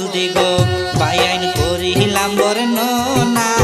বন্দি গো বায়াইন করিলাম বর্ণনা।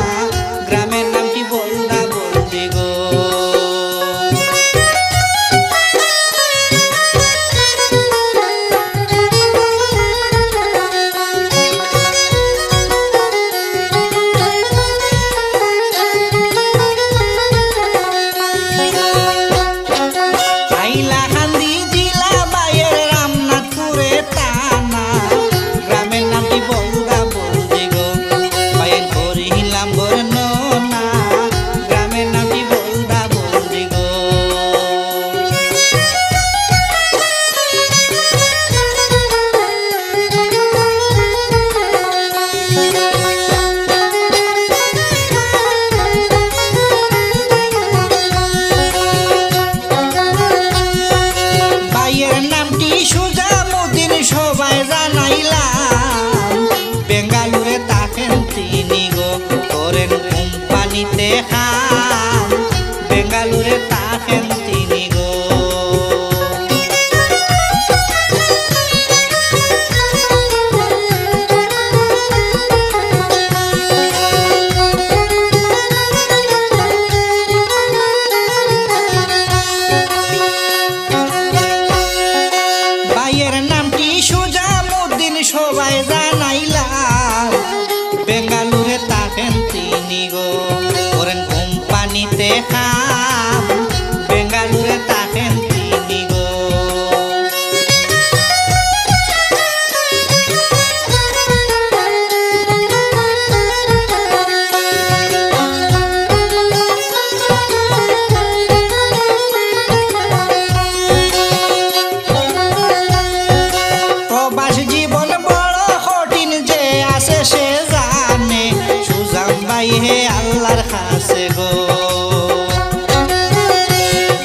আছে সে জানে সুজাম ভাই হে আল্লাহর কাছে গো।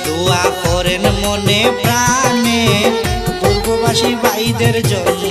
দোয়া করেন মনে প্রাণে, পূর্ববাসী ভাইদের জন্য।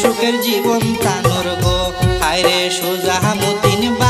সুখের জীবন তা তানুর গো হায়রে সুজাহ মতিন বা